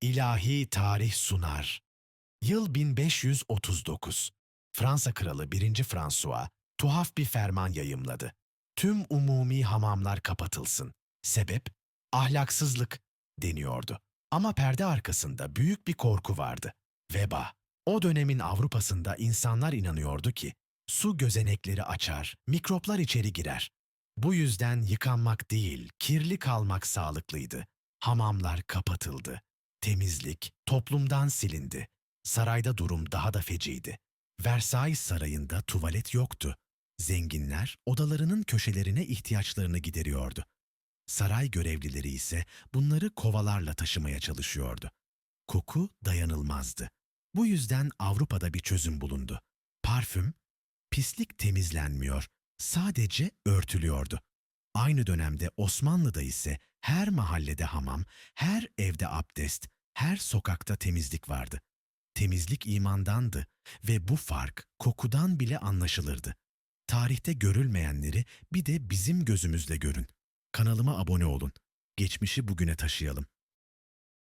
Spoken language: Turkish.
İlahi tarih sunar. Yıl 1539. Fransa kralı 1. François tuhaf bir ferman yayımladı. Tüm umumi hamamlar kapatılsın. Sebep ahlaksızlık deniyordu. Ama perde arkasında büyük bir korku vardı. Veba. O dönemin Avrupa'sında insanlar inanıyordu ki su gözenekleri açar, mikroplar içeri girer. Bu yüzden yıkanmak değil, kirli kalmak sağlıklıydı. Hamamlar kapatıldı. Temizlik toplumdan silindi. Sarayda durum daha da feciydi. Versailles sarayında tuvalet yoktu. Zenginler odalarının köşelerine ihtiyaçlarını gideriyordu. Saray görevlileri ise bunları kovalarla taşımaya çalışıyordu. Koku dayanılmazdı. Bu yüzden Avrupa'da bir çözüm bulundu. Parfüm, pislik temizlenmiyor, sadece örtülüyordu. Aynı dönemde Osmanlı'da ise her mahallede hamam, her evde abdest, her sokakta temizlik vardı. Temizlik imandandı ve bu fark kokudan bile anlaşılırdı. Tarihte görülmeyenleri bir de bizim gözümüzle görün. Kanalıma abone olun. Geçmişi bugüne taşıyalım.